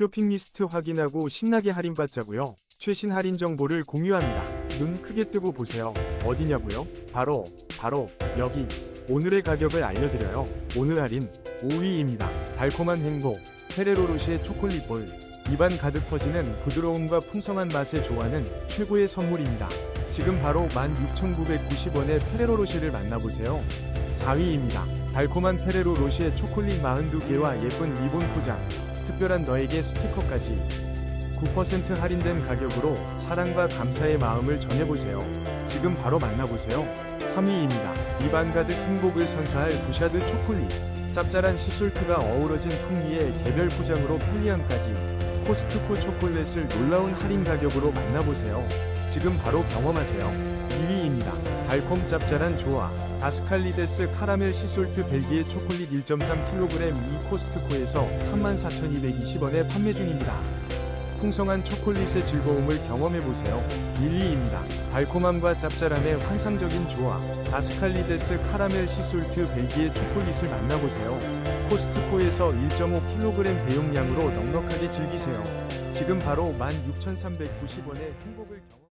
쇼핑 리스트 확인하고 신나게 할인받자고요. 최신 할인 정보를 공유합니다. 눈 크게 뜨고 보세요. 어디냐고요? 바로 바로 여기. 오늘의 가격을 알려드려요. 오늘 할인 5위입니다. 달콤한 행복 페레로 로시의 초콜릿 볼 입안 가득 퍼지는 부드러움과 풍성한 맛에 좋아하는 최고의 선물입니다. 지금 바로 16,990원의 페레로 로시를 만나보세요. 4위입니다. 달콤한 페레로 로시의 초콜릿 42개와 예쁜 리본 포장, 특별한 너에게 스티커까지 9% 할인된 가격으로 사랑과 감사의 마음을 전해보세요. 지금 바로 만나보세요. 3위입니다. 입안 가득 행복을 선사할 부샤드 초콜릿. 짭짤한 시솔트가 어우러진 풍미의 개별 포장으로 편리함까지 코스트코 초콜릿을 놀라운 할인 가격으로 만나보세요. 지금 바로 경험하세요. 2위입니다. 달콤 짭짤한 조화. 아스칼리데스 카라멜 시솔트 벨기에 초콜릿 1.3kg 이 코스트코에서 34,220원에 판매 중입니다. 풍성한 초콜릿의 즐거움을 경험해보세요. 1위입니다. 달콤함과 짭짤함의 환상적인 조화. 아스칼리데스 카라멜 시솔트 벨기에 초콜릿을 만나보세요. 코스트코에서 1.5kg 대용량으로 넉넉하게 즐기세요. 지금 바로 16,390원의 행복을 경험